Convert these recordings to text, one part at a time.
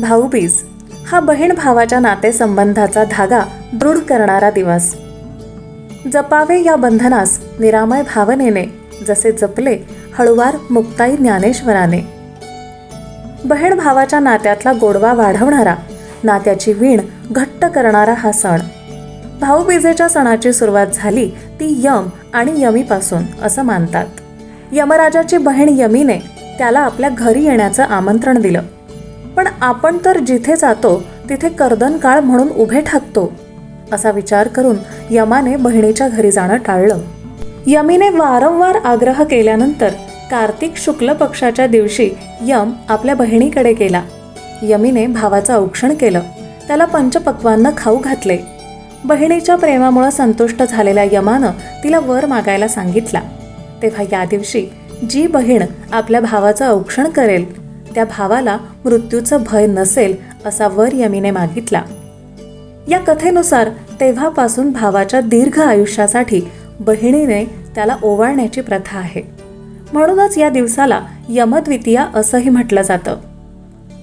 भाऊबीज हा बहीण भावाच्या नातेसंबंधाचा धागा दृढ करणारा दिवस. जपावे या बंधनास निरामय भावनेने जसे जपले हळुवार मुक्ताई ज्ञानेश्वराने. बहीण भावाच्या नात्यातला गोडवा वाढवणारा नात्याची वीण घट्ट करणारा हा सण. भाऊबीजेच्या सणाची सुरुवात झाली ती यम आणि यमीपासून असं मानतात. यमराजाची बहीण यमीने त्याला आपल्या घरी येण्याचं आमंत्रण दिलं. पण आपण तर जिथे जातो तिथे कर्दन काळ म्हणून उभे ठाकतो असा विचार करून यमाने बहिणीच्या घरी जाणं टाळलं. यमीने वारंवार आग्रह केल्यानंतर कार्तिक शुक्ल पक्षाच्या दिवशी यम आपल्या बहिणीकडे गेला. यमीने भावाचं औक्षण केलं. त्याला पंचपक्वांना खाऊ घातले. बहिणीच्या प्रेमामुळं संतुष्ट झालेल्या यमानं तिला वर मागायला सांगितला. तेव्हा या दिवशी जी बहीण आपल्या भावाचं औक्षण करेल त्या भावाला मृत्यूचं भय नसेल असा वर यमीने मागितला. या कथेनुसार तेव्हापासून भावाच्या दीर्घ आयुष्यासाठी बहिणीने त्याला ओवाळण्याची प्रथा आहे. म्हणूनच या दिवसाला यमद्वितीया असंही म्हटलं जातं.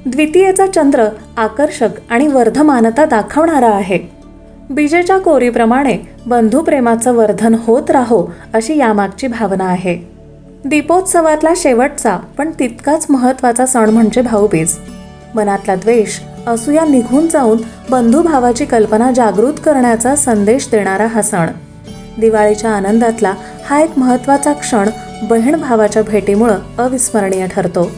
द्वितीयेचा चंद्र आकर्षक आणि वर्धमानता दाखवणारा आहे. बीजेच्या कोरीप्रमाणे बंधुप्रेमाचं वर्धन होत राहो अशी यामागची भावना आहे. दीपोत्सवातला शेवटचा पण तितकाच महत्त्वाचा सण म्हणजे भाऊबीज. मनातला द्वेष असूया निघून जाऊन बंधुभावाची कल्पना जागृत करण्याचा संदेश देणारा हा सण. दिवाळीच्या आनंदातला हा एक महत्त्वाचा क्षण बहीण भावाच्या भेटीमुळं अविस्मरणीय ठरतो.